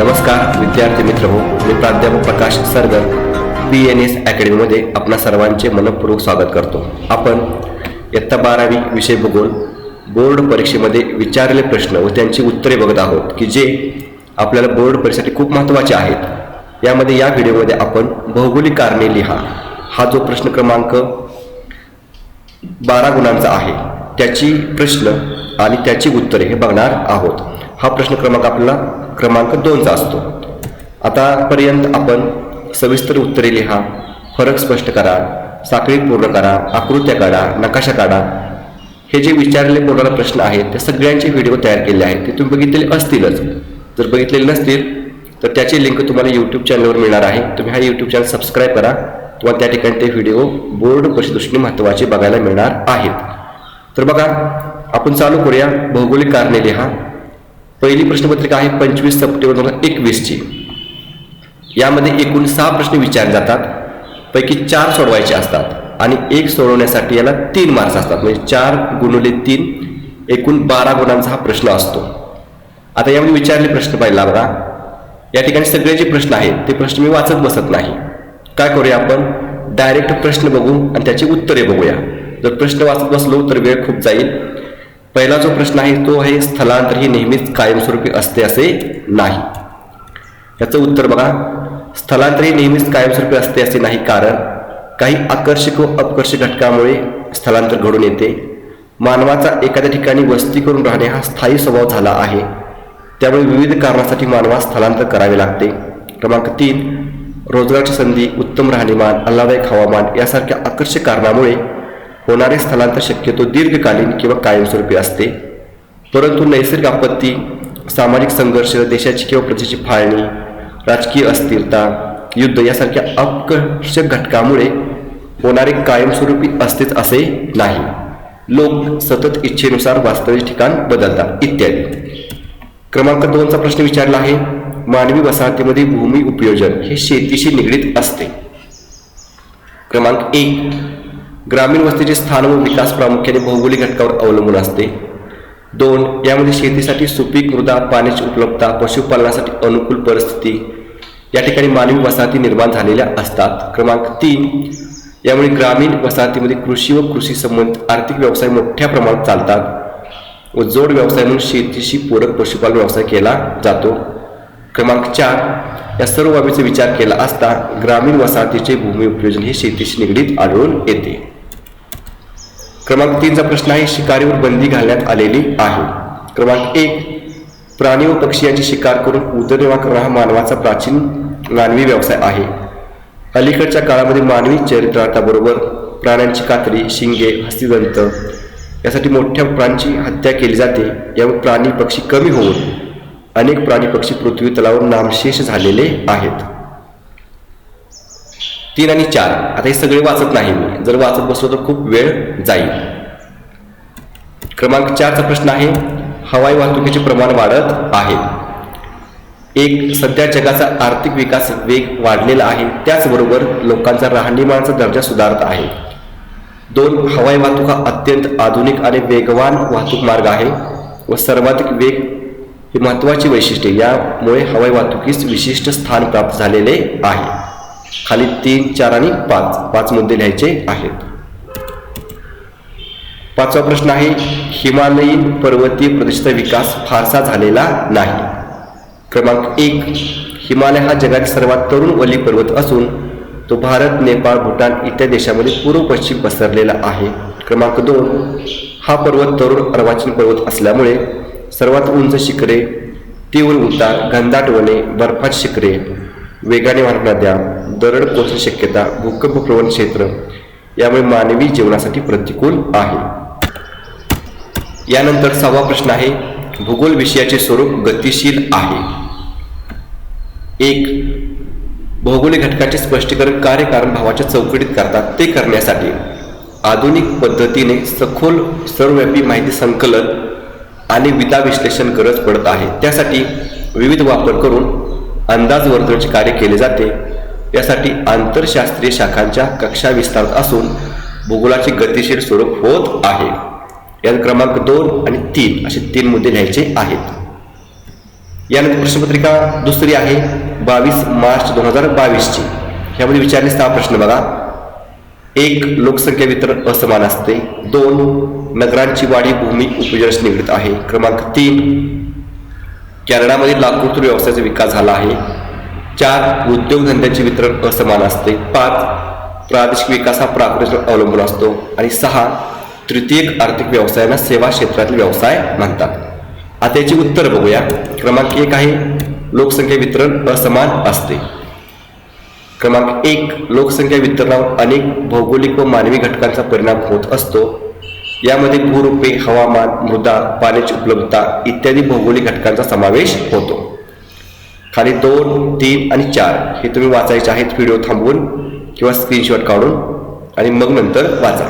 नमस्कार विद्यार्थी मित्र हो मी प्राध्यापक Prakash Sargar B N S अकॅडमीमध्ये आपणा सर्वांचे मनपूर्वक स्वागत करतो. आपण इयत्ता बारावी विषय भूगोल बोर्ड परीक्षेमध्ये विचारलेले प्रश्न व त्यांची उत्तरे बघत आहोत की जे आपल्याला बोर्ड परीक्षेसाठी खूप महत्त्वाचे आहेत. यामध्ये या व्हिडिओमध्ये आपण भौगोलिक कारणे लिहा. हा जो प्रश्न क्रमांक बारा गुणांचा आहे त्याची प्रश्न आणि त्याची उत्तरे हे बघणार आहोत. हा प्रश्न क्रमांक आपला क्रमांक दोनचा असतो. आतापर्यंत आपण सविस्तर उत्तरे लिहा फरक स्पष्ट करा साखळी पूर्ण करा आकृत्या काढा नकाशा काढा. हे जे विचारले कोणाला प्रश्न आहेत त्या सगळ्यांचे व्हिडिओ तयार केले आहेत ते तुम्ही बघितलेले असतीलच. जर बघितलेले नसतील तर त्याची लिंक तुम्हाला यूट्यूब चॅनलवर मिळणार आहे. तुम्ही हा यूट्यूब चॅनल सबस्क्राईब करा तुम्हाला त्या ठिकाणी ते व्हिडिओ बोर्ड परीक्षे महत्त्वाचे बघायला मिळणार आहेत. तर बघा आपण चालू करूया. भौगोलिक कारणे लिहा. पहिली प्रश्नपत्रिका आहे पंचवीस सप्टेंबर दोन हजार एकवीसची. यामध्ये एकूण सहा प्रश्न विचारले जातात. पैकी चार सोडवायचे असतात आणि एक सोडवण्यासाठी याला तीन मार्क्स असतात. म्हणजे चार गुणुले तीन एकूण बारा गुणांचा हा प्रश्न असतो. आता यामध्ये विचारले प्रश्न पाहिला बघा. या ठिकाणी सगळे जे प्रश्न आहेत ते प्रश्न मी वाचत बसत नाही. काय करूया आपण? डायरेक्ट प्रश्न बघू आणि त्याची उत्तरे बघूया. जर प्रश्न वाचत बसलो तर वेळ खूप जाईल. पहिला जो प्रश्न आहे तो आहे स्थलांतर ही नेहमीच कायमस्वरूपी असते असे नाही. याचं उत्तर बघा. स्थलांतर ही नेहमीच कायमस्वरूपी असते असे नाही कारण काही आकर्षक व अपकर्षक घटकामुळे स्थलांतर घडून येते. मानवाचा एखाद्या ठिकाणी वस्ती करून राहणे हा स्थायी स्वभाव झाला आहे. त्यामुळे विविध कारणासाठी मानवास स्थलांतर करावे लागते. क्रमांक तीन रोजगाराची संधी उत्तम राहणीमान आल्हादायक हवामान यासारख्या आकर्षक कारणामुळे होणारे स्थलांतर शक्यतो दीर्घकालीन किंवा कायमस्वरूपी असते. परंतु नैसर्गिक आपत्ती सामाजिक संघर्ष देशाची किंवा प्रजेची फाळणी राजकीय अस्थिरता युद्ध यासारख्या अपकर्षक घटकामुळे होणारे कायमस्वरूपी असतेच असे नाही. लोक सतत इच्छेनुसार वास्तविक ठिकाण बदलतात इत्यादी. क्रमांक दोनचा प्रश्न विचारला आहे मानवी वसाहतीमध्ये भूमी उपयोजन हे शेतीशी निगडीत असते. क्रमांक एक ग्रामीण वस्तीचे स्थान व विकास प्रामुख्याने भौगोलिक घटकावर अवलंबून असते. दोन यामध्ये शेतीसाठी सुपीक मृदा पाण्याची उपलब्धता पशुपालनासाठी अनुकूल परिस्थिती या ठिकाणी मानवी वसाहती निर्माण झालेल्या असतात. क्रमांक तीन यामुळे ग्रामीण वसाहतीमध्ये कृषी व कृषी संबंधित आर्थिक व्यवसाय मोठ्या प्रमाणात चालतात व जोड व्यवसाय म्हणून शेतीशी पूरक पशुपालन व्यवसाय केला जातो. क्रमांक चार या सर्व बाबीचा विचार केला असता ग्रामीण वसाहतीचे भूमी उपयोजन हे शेतीशी निगडीत आढळून येते. क्रमांक तीनचा प्रश्न आहे शिकारीवर बंदी घालण्यात आलेली आहे. क्रमांक एक प्राणी व पक्षी यांची शिकार करून उदरनिर्वाह करणं हा मानवाचा प्राचीन मानवी व्यवसाय आहे. अलीकडच्या काळामध्ये मानवी चरित्रार्थाबरोबर प्राण्यांची कात्री शिंगे हस्तिदंत यासाठी मोठ्या प्राण्यांची हत्या केली जाते. यामुळे प्राणी पक्षी कमी होऊन अनेक प्राणी पक्षी पृथ्वी तलावर नामशेष झालेले आहेत. तीन आणि चार आता हे सगळे वाचत नाही मी. जर वाचत बसलो तर खूप वेळ जाईल. क्रमांक चारचा प्रश्न आहे हवाई वाहतुकीचे प्रमाण वाढत आहे. एक सध्या जगाचा आर्थिक विकास वेग वाढलेला आहे त्याचबरोबर लोकांचा राहणीमानाचा दर्जा सुधारत आहे. दोन हवाई वाहतूक हा अत्यंत आधुनिक आणि वेगवान वाहतूक मार्ग आहे व सर्वाधिक वेग ही महत्त्वाची वैशिष्ट्ये यामुळे हवाई वाहतुकीस विशिष्ट स्थान प्राप्त झालेले आहे. खाली तीन चार आणि पाच. पाच मुद्दे लिहायचे आहेत. पाचवा प्रश्न आहे हिमालयीन पर्वतीय प्रदेशाचा विकास फारसा झालेला नाही. क्रमांक एक हिमालय हा जगातील सर्वात तरुण वली पर्वत असून तो भारत नेपाळ भूटान इत्यादी देशामध्ये पूर्व पश्चिम पसरलेला आहे. क्रमांक दोन हा पर्वत तरुण अर्वाचीन पर्वत असल्यामुळे सर्वात उंच शिखरे तीव्र उतार घनदाट वने बर्फाची शिखरे वेगाने वाहणाऱ्या नद्या दरड कोसळण्याची शक्यता भूकंप प्रवण क्षेत्र यामुळे मानवी जीवनासाठी प्रतिकूल आहे. यानंतर सहावा प्रश्न आहे भूगोल विषयाचे स्वरूप गतिशील आहे. एक भौगोलिक घटकाचे स्पष्टीकरण कार्यकारण भावाच्या चौकटीत करतात ते करण्यासाठी आधुनिक पद्धतीने सखोल सर्वव्यापी माहिती संकलन आणि विदा विश्लेषण गरज पडत आहे. त्यासाठी विविध वापर करून अंदाज वर्तुळाचे कार्य केले जाते. यासाठी आंतरशास्त्रीय शाखांच्या कक्षा विस्तारत असून भूगोलाचे गतिशील स्वरूप होत आहे. यात क्रमांक दोन आणि तीन असे तीन मुद्दे लिहायचे आहेत. यानंतर प्रश्नपत्रिका दुसरी आहे बावीस मार्च दोन हजार बावीसची. ह्यामध्ये विचारले सहा प्रश्न बघा. एक लोकसंख्या वितरण असमान असते. दोन नगरांची वाढी भूमी उपयोजनाशी निगडीत आहे. क्रमांक तीन कॅनडामधील लाकूड व्यवसायाचा विकास झाला आहे. चार उद्योगधंद्याचे वितरण असमान असते. पाच प्रादेशिक विकास हा प्राकृतिक अवलंबून असतो. आणि सहा तृतीयक आर्थिक व्यवसायांना सेवा क्षेत्रातील व्यवसाय म्हणतात. आता याची उत्तर बघूया. क्रमांक एक आहे लोकसंख्या वितरण असमान असते. क्रमांक एक लोकसंख्या वितरणावर अनेक भौगोलिक व मानवी घटकांचा परिणाम होत असतो. यामध्ये भूरूपे हवामान मृदा पाण्याची उपलब्धता इत्यादी भौगोलिक घटकांचा समावेश होतो. खाली दोन तीन आणि चार हे तुम्ही वाचायचे आहेत. व्हिडिओ थांबवून किंवा स्क्रीनशॉट काढून आणि मग नंतर वाचा.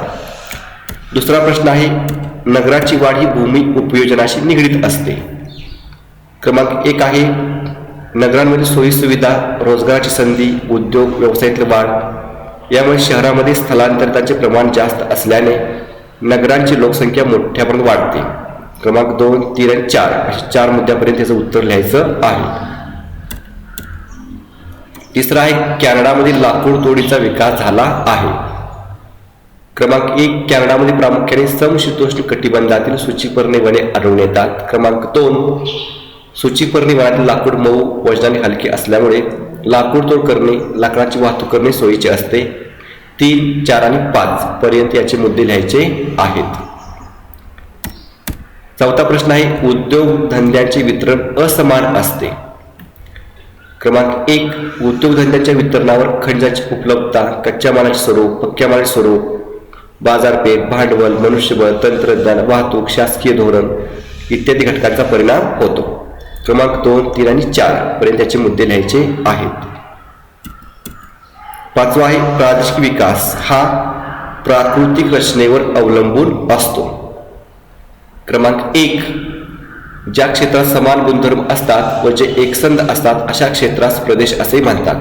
दुसरा प्रश्न आहे नगराची वाढ ही भूमी उपयोजनाशी निगडीत असते. क्रमांक एक आहे नगरांमध्ये सोयीसुविधा रोजगाराची संधी उद्योग व्यवसायातील वाढ. यामुळे शहरामध्ये स्थलांतरितांचे प्रमाण जास्त असल्याने नगरांची लोकसंख्या मोठ्यापर्यंत वाढते. क्रमांक दोन तीन आणि चार. अशा चार मुद्द्यापर्यंत याचं उत्तर लिहायचं आहे. तिसरा आहे कॅनडामध्ये लाकूड तोडीचा विकास झाला आहे. क्रमांक एक कॅनडामध्ये प्रामुख्याने समशीतोष्ण कटिबंधातील सूचीपर्णी वने आढळून येतात. क्रमांक दोन सूचीपर्णी वनातील लाकूड मऊ वजनाने हलके असल्यामुळे लाकूड तोड करणे लाकडाची वाहतूक करणे सोयीचे असते. तीन चार आणि पाच पर्यंत याचे मुद्दे लिहायचे आहेत. चौथा प्रश्न आहे उद्योगधंद्याचे वितरण असमान असते. क्रमांक एक उद्योगधंद्याच्या वितरणावर खनिजाची उपलब्धता कच्च्या मालाचे स्वरूप पक्क्या मालाचे स्वरूप बाजारपेठ भांडवल मनुष्यबळ तंत्रज्ञान वाहतूक शासकीय धोरण इत्यादी घटकांचा परिणाम होतो. क्रमांक दोन तीन आणि चार पर्यंत याचे मुद्दे लिहायचे आहेत. पाचवा आहे प्रादेशिक विकास हा प्राकृतिक रचनेवर अवलंबून असतो. क्रमांक एक. ज्या क्षेत्रात समान गुणधर्म असतात व जे एकसंध असतात अशा क्षेत्रास प्रदेश असे म्हणतात.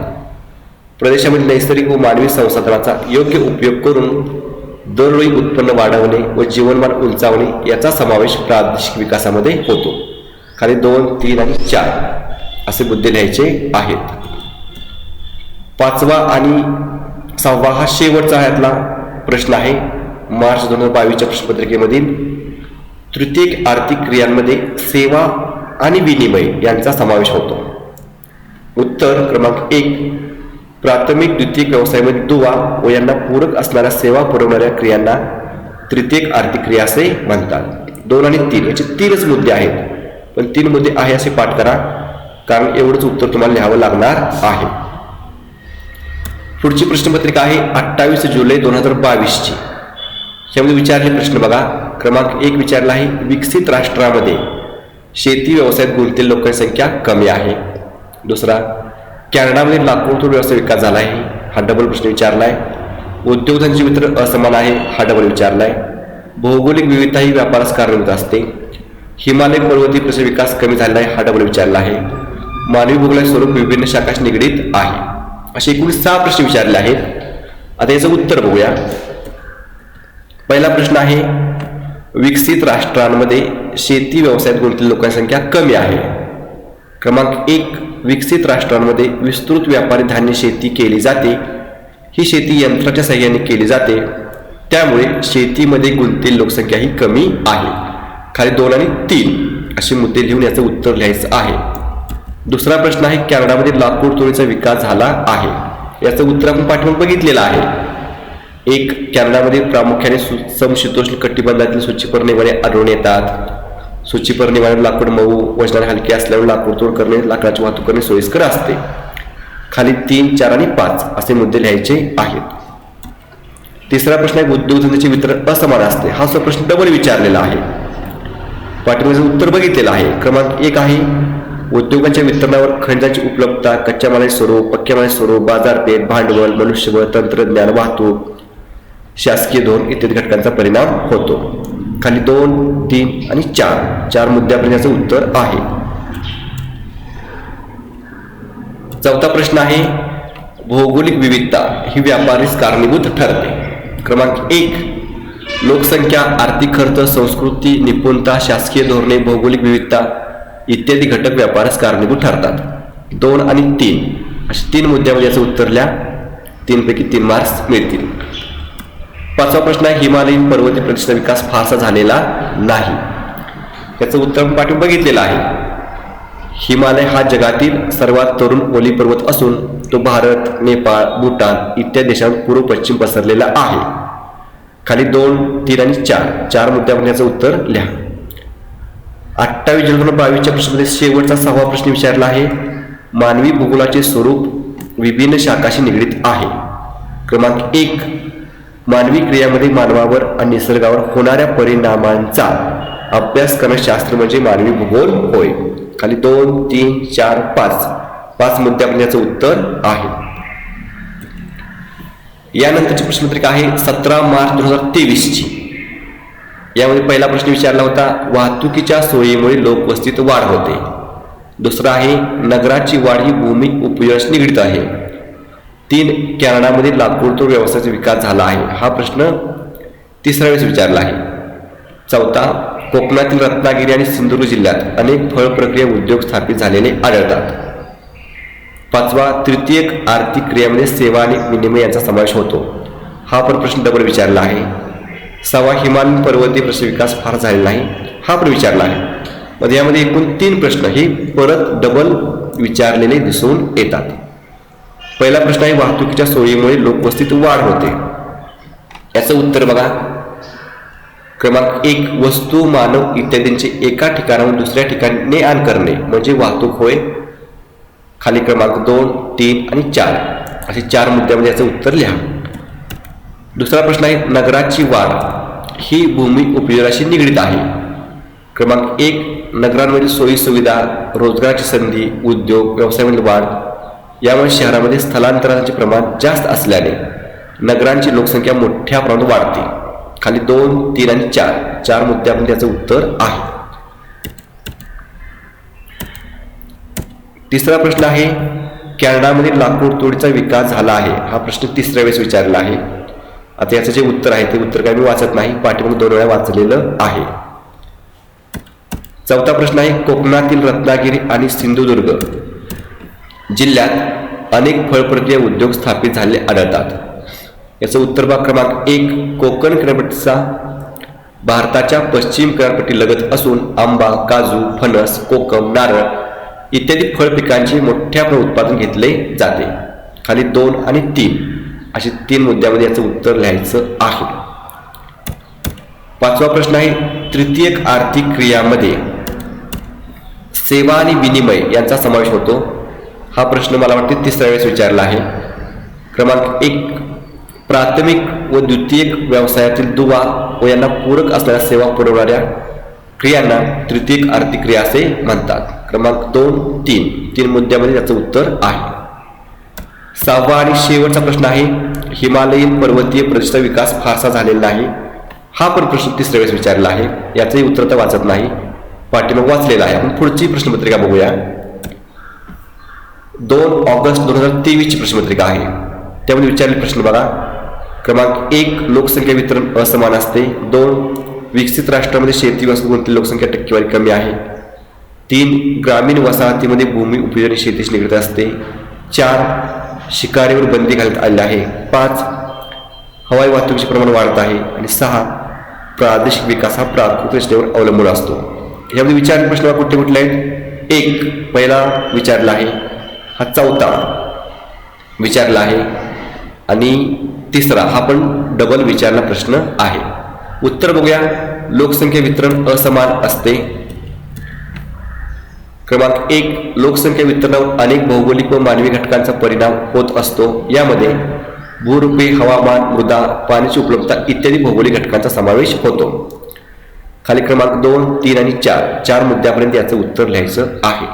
प्रदेशामध्ये नैसर्गिक व मानवी संसाधनाचा योग्य उपयोग करून दरवेळी उत्पन्न वाढवणे व जीवनमान उंचावणे याचा समावेश प्रादेशिक विकासामध्ये होतो. खाली दोन तीन आणि चार असे मुद्दे लिहायचे आहेत. पाचवा आणि सहावा हा शेवटचा यातला प्रश्न आहे. मार्च दोन हजार बावीसच्या प्रश्नपत्रिकेमधील तृतीयक आर्थिक क्रियांमध्ये सेवा आणि विनिमय यांचा समावेश होतो. उत्तर क्रमांक एक प्राथमिक द्वितीयक व्यवसायामध्ये दुवा व यांना पूरक असणाऱ्या सेवा पुरवणाऱ्या क्रियांना तृतीयक आर्थिक क्रिया असे म्हणतात. दोन आणि तीन याचे तीनच मुद्दे आहेत. पण तीन मुद्दे आहे असे पाठ करा कारण एवढंच उत्तर तुम्हाला लिहावं लागणार आहे. पुढची प्रश्नपत्रिका आहे अठ्ठावीस जुलै दोन हजार बावीसची. यामध्ये विचारले प्रश्न बघा. क्रमांक एक विचारला आहे विकसित राष्ट्रामध्ये शेती व्यवसायात गुंतलेल्या लोकांची संख्या कमी आहे. दुसरा कॅनडामध्ये लाकूडतोड व्यवसाय विकास झाला आहे. हा डबल प्रश्न विचारला आहे. उद्योगधंदे मित्र असमान आहे हा डबल विचारला आहे. भौगोलिक विविधता ही व्यापारास कारणीभूत असते. हिमालय पर्वती प्रश्न विकास कमी झाला आहे हा डबल विचारला आहे. मानवी भूगोलिक स्वरूप विभिन्न शाखाशी निगडीत आहे. असे एकूण सहा प्रश्न विचारले आहेत. आता याचं उत्तर बघूया. पहिला प्रश्न आहे विकसित राष्ट्रांमध्ये शेती व्यवसायात गुंतलेली लोकसंख्या कमी आहे. क्रमांक एक विकसित राष्ट्रांमध्ये विस्तृत व्यापारी धान्य शेती केली जाते. ही शेती यंत्राच्या सहाय्याने केली जाते. त्यामुळे शेतीमध्ये गुंतलेली लोकसंख्या ही कमी आहे. खाली दोन आणि तीन असे मुद्दे लिहून याचं उत्तर लिहायचं आहे. दुसरा प्रश्न आहे कॅनडामध्ये लाकूड तोडीचा विकास झाला आहे. याचं उत्तर आपण पाठवून बघितलेलं आहे. एक कॅनडामध्ये प्रामुख्याने सु समशीतोष्ण कटिबंधातील स्वच्छपर वने आढळून येतात. सूचीपर्णी वने लाकूड मऊ वजनाने हलके असल्यामुळे लाकूड तोड करणे लाकडाची वाहतूक करणे सोयीस्कर असते. खाली तीन चार आणि पाच असे मुद्दे लिहायचे आहेत. तिसरा प्रश्न आहे उद्योगधंद्याचे वितरण असमान असते. हा प्रश्न डबल विचारलेला आहे. पाठिंब्याचं उत्तर बघितलेलं आहे. क्रमांक एक आहे उद्योगांच्या वितरणावर खनिजाची उपलब्धता कच्च्या मालाचे स्वरूप पक्क्या मालाचे स्वरूप बाजारपेठ भांडवल मनुष्यबळ तंत्रज्ञान वाहतूक शासकीय धोरण इत्यादी घटकांचा परिणाम होतो. खाली दोन तीन आणि चार. चार मुद्द्यापर्यंत याचं उत्तर आहे. चौथा प्रश्न आहे भौगोलिक विविधता ही व्यापारीस कारणीभूत ठरते. क्रमांक एक लोकसंख्या आर्थिक खर्च संस्कृती निपुणता शासकीय धोरणे भौगोलिक विविधता इत्यादी घटक व्यापारास कारणीभूत ठरतात. दोन आणि तीन. असे तीन मुद्द्यामध्ये याचं उत्तर लिहा. तीनपैकी तीन मार्क्स मिळतील. पाचवा प्रश्न आहे हिमालयीन पर्वतीय प्रदेशाचा विकास फारसा झालेला नाही. याचं उत्तर आपण पाठवून बघितलेलं आहे. हिमालय हा जगातील सर्वात तरुण ओली पर्वत असून तो भारत नेपाळ भूटान इत्यादी देशांत पूर्व पश्चिम पसरलेला आहे. खाली दोन तीन आणि चार. चार मुद्द्यावर याचं उत्तर लिहा. अठ्ठावीस जुलै दोन हजार बावीसच्या प्रश्नामध्ये शेवटचा सहावा प्रश्न विचारला आहे. मानवी भूगोलाचे स्वरूप विभिन्न शाखाशी निगडीत आहे. क्रमांक एक मानवी क्रियामध्ये मानवावर आणि निसर्गावर होणाऱ्या परिणामांचा अभ्यास करणं शास्त्र म्हणजे मानवी भूगोल होय. खाली दोन तीन चार पाच. पाच मुद्द्यामध्ये याचं उत्तर आहे. यानंतरची प्रश्नपत्रिका आहे सतरा मार्च दोन हजार तेवीसची. यामध्ये पहिला प्रश्न विचारला होता वाहतुकीच्या सोयीमुळे लोकवस्तीत वाढ होते. दुसरा आहे नगराची वाढ ही भूमी उपयोगाशी निगडीत आहे. तीन कॅनडामध्ये लाकूडतोड व्यवसायाचा विकास झाला आहे. हा प्रश्न तिसऱ्या वेळेस विचारला आहे. चौथा कोकणातील रत्नागिरी आणि सिंधुदुर्ग जिल्ह्यात अनेक फळ प्रक्रिया उद्योग स्थापित झालेले आढळतात. पाचवा तृतीयक आर्थिक क्रियामध्ये सेवा आणि विनिमय यांचा समावेश होतो. हा पण प्रश्न डबल विचारला आहे. सवा हिमान पर्वतीय प्रश्न विकास फार झालेला नाही. हा पण विचारला आहे. मग यामध्ये एकूण तीन प्रश्न हे परत डबल विचारलेले दिसून येतात. पहिला प्रश्न आहे वाहतुकीच्या सोयीमुळे लोकवस्तीत वाढ होते. याचं उत्तर बघा. क्रमांक एक वस्तू मानव इत्यादींचे एका ठिकाणाहून दुसऱ्या ठिकाणी ने आण करणे म्हणजे वाहतूक होय. खाली क्रमांक दोन तीन आणि चार. असे चार मुद्द्यामध्ये याचं उत्तर लिहा. दुसरा प्रश्न आहे नगराची वाढ. ही भूमी उपयोगाशी निगडीत आहे. क्रमांक एक नगरांमधील सोयीसुविधा रोजगाराची संधी उद्योग व्यवसायामधील वाढ. यामुळे शहरामध्ये स्थलांतराचे प्रमाण जास्त असल्याने नगरांची लोकसंख्या मोठ्या प्रमाणात वाढते. खाली दोन तीन आणि चार चार मुद्द्यामध्ये त्याचं उत्तर आहे. तिसरा प्रश्न आहे कॅनडामध्ये लाकूड तोडीचा विकास झाला आहे. हा प्रश्न तिसऱ्या वेळेस विचारला आहे. आता याचं जे उत्तर आहे ते उत्तर काय मी वाचत नाही पाठीमागे दोन वेळा वाचलेलं आहे. चौथा प्रश्न आहे कोकणातील रत्नागिरी आणि सिंधुदुर्ग जिल्ह्यात अनेक फळप्रक्रिया उद्योग स्थापित झाले आढळतात. याचं उत्तर भाग क्रमांक एक कोकण किनारपट्टीचा भारताच्या पश्चिम किनारपट्टी लगत असून आंबा काजू फणस कोकम नारळ इत्यादी फळ पिकांचे मोठ्या प्रमाणात उत्पादन घेतले जाते. खाली दोन आणि तीन. असे तीन मुद्द्यामध्ये याचं उत्तर लिहायचं आहे. पाचवा प्रश्न आहे तृतीयक आर्थिक क्रियामध्ये सेवा आणि विनिमय यांचा समावेश होतो. हा प्रश्न मला वाटते तिसऱ्या वेळेस विचारला आहे. क्रमांक एक प्राथमिक व द्वितीयक व्यवसायातील दुवा व यांना पूरक असणाऱ्या सेवा पुरवणाऱ्या क्रियांना तृतीयक आर्थिक क्रिया असे म्हणतात. क्रमांक दोन तीन तीन मुद्द्यामध्ये याचं उत्तर आहे. सहावा आणि शेवटचा प्रश्न आहे. हिमालयीन पर्वतीय प्रदेशाचा विकास फारसा झालेला नाही. हा पण प्रश्न तिसऱ्या वेळेस विचारला आहे. याचंही उत्तर तर वाचत नाही. पाठीमाग वाचलेला आहे. आपण पुढची प्रश्नपत्रिका बघूया. दोन ऑगस्ट दोन हजार तेवीसची प्रश्नपत्रिका आहे. त्यामध्ये विचारले प्रश्न बघा. क्रमांक एक लोकसंख्या वितरण असमान असते. दोन विकसित राष्ट्रामध्ये शेती वसाहत लोकसंख्या टक्केवारी कमी आहे. तीन ग्रामीण वसाहतीमध्ये भूमी उपयोगी शेतीशी निगडीत असते. चार शिकारीवर बंदी घालण्यात आली आहे. पाच हवाई वाहतुकीचे प्रमाण वाढत आहे. आणि सहा प्रादेशिक विकास हा प्राकृतिक रचनेवर अवलंबून असतो. यामध्ये विचार प्रश्न कुठले कुठले आहेत? एक पहिला विचारला आहे. हा चौथा विचारला आहे. आणि तिसरा हा पण डबल विचारला प्रश्न आहे. उत्तर बघूया. लोकसंख्या वितरण असमान असते. क्रमांक एक लोकसंख्या वितरणावर अनेक भौगोलिक व मानवी घटकांचा परिणाम होत असतो. यामध्ये भूरूपे हवामान मृदा पाण्याची उपलब्धता इत्यादी भौगोलिक घटकांचा समावेश होतो. खाली क्रमांक दोन तीन आणि चार चार मुद्द्यापर्यंत याचं उत्तर लिहायचं आहे.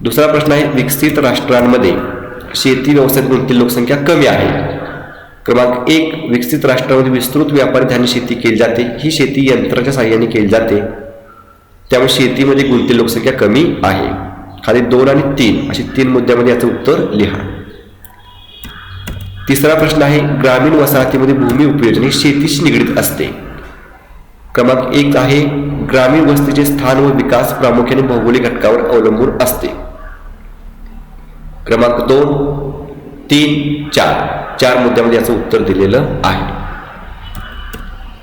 दुसरा प्रश्न आहे विकसित राष्ट्रांमध्ये शेती व्यवसायात गुंतील लोकसंख्या कमी आहे. क्रमांक एक विकसित राष्ट्रामध्ये विस्तृत व्यापारी धान्य शेती केली जाते. ही शेती यंत्राच्या साह्याने केली जाते. त्यामुळे शेतीमध्ये गुंती लोकसंख्या कमी आहे. खाली दोन आणि तीन अशी तीन मुद्द्यामध्ये याचं उत्तर लिहा. तिसरा प्रश्न आहे ग्रामीण वसाहतीमध्ये भूमी उपयोजन ही शेतीशी निगडीत असते. क्रमांक एक आहे ग्रामीण वस्तीचे स्थान व विकास प्रामुख्याने भौगोलिक घटकावर अवलंबून असते. क्रमांक दोन तीन चार. चार मुद्द्यामध्ये याचं उत्तर दिलेलं आहे.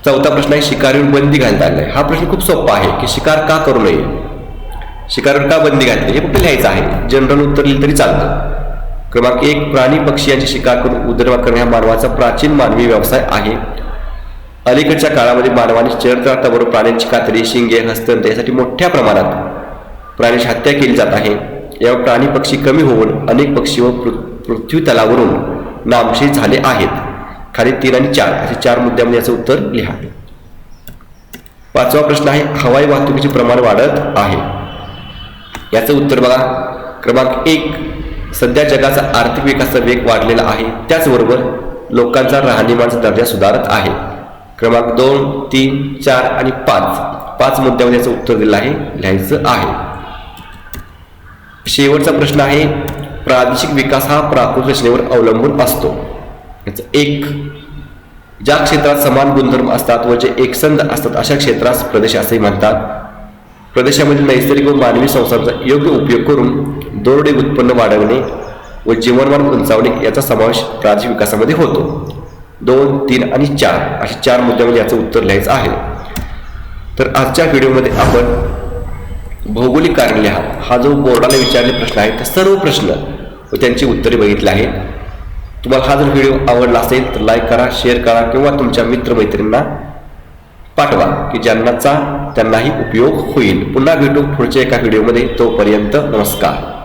चौथा प्रश्न आहे शिकारीवर बंदी घालण्यात आली आहे हा प्रश्न खूप सोपा आहे की शिकार का करू नये? शिकारीवर का बंदी घातली? हे फक्त लिहायचं आहे. जनरल उत्तर लिहिलं तरी चालतं. क्रमांक एक प्राणी पक्षी यांची शिकार करून उदरनिर्वाह करणे हा मानवाचा प्राचीन मानवी व्यवसाय आहे. अलीकडच्या काळामध्ये मानवाने चरित्रार्थाबरोबर प्राण्यांची कातडी शिंगे हस्तंत यासाठी मोठ्या प्रमाणात प्राण्याची हत्या केली जात आहे. यावर प्राणी पक्षी कमी होऊन अनेक पक्षी व पृथ्वी तलावरून नामशेष झाले आहेत. खाली तीन आणि चार असे चार मुद्द्यामध्ये याचं उत्तर लिहा. पाचवा प्रश्न आहे हवाई वाहतुकीचे प्रमाण वाढत आहे. याचं उत्तर बघा. क्रमांक एक सध्या जगाचा आर्थिक विकासाचा वेग वाढलेला आहे. त्याचबरोबर लोकांचा राहणीमानचा दर्जा सुधारत आहे. क्रमांक दोन तीन चार आणि पाच. पाच मुद्द्यामध्ये याचं उत्तर दिलं आहे लिहायचं आहे. शेवटचा प्रश्न आहे प्रादेशिक विकास हा प्राकृतिक रचनेवर अवलंबून असतो. याचं एक ज्या क्षेत्रात समान गुणधर्म असतात व जे एकसंध असतात अशा क्षेत्रास प्रदेश असे म्हणतात. प्रदेशामधील नैसर्गिक व मानवी संस्थांचा योग्य उपयोग करून दोरडे उत्पन्न वाढवणे व जीवनमान उंचावणे याचा समावेश प्रादेशिक विकासामध्ये होतो. दोन तीन आणि चार अशा चार मुद्द्यामध्ये याचं उत्तर लिहायचं आहे. तर आजच्या व्हिडिओमध्ये आपण भौगोलिक कारण लिहा. हा जो बोर्डाला विचारले प्रश्न आहे तर सर्व प्रश्न व त्यांची उत्तरे बघितली आहेत. तुम्हाला हा जर व्हिडिओ आवडला असेल तर लाईक करा शेअर करा किंवा तुमच्या मित्रमैत्रिणींना पाठवा की ज्यांनाचा त्यांनाही उपयोग होईल. पुन्हा भेटू पुढच्या एका व्हिडिओमध्ये तोपर्यंत नमस्कार.